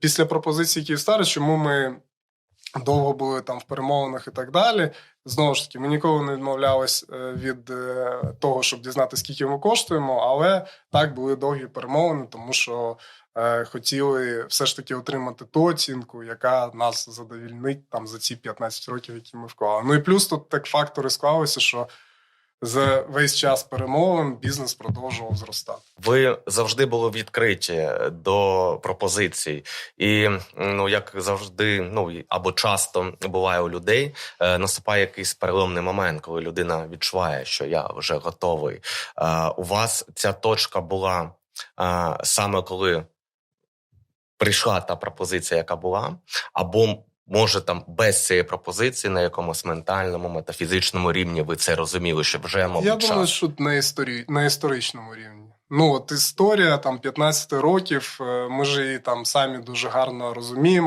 після пропозиції Київстар, чому ми довго були там в перемовинах і так далі. Знову ж таки, ми ніколи не відмовлялись е, від е, того, щоб дізнатися, скільки ми коштуємо, але так були довгі перемовини, тому що е, хотіли все ж таки отримати ту оцінку, яка нас задовільнить там за ці 15 років, які ми вклали. Ну і плюс тут так фактори склалися, що за весь час перемовин бізнес продовжував зростати. Ви завжди були відкриті до пропозицій, і ну як завжди, ну або часто буває у людей, е, наступає якийсь переломний момент, коли людина відчуває, що я вже готовий. Е, у вас ця точка була е, саме коли прийшла та пропозиція, яка була, або може там без цієї пропозиції на якомусь ментальному, метафізичному рівні ви це розуміли, що вже мабуть Я час. думаю, що на, історі... на історичному рівні. Ну, от історія там 15 років, е, ми ж її там самі дуже гарно розуміємо.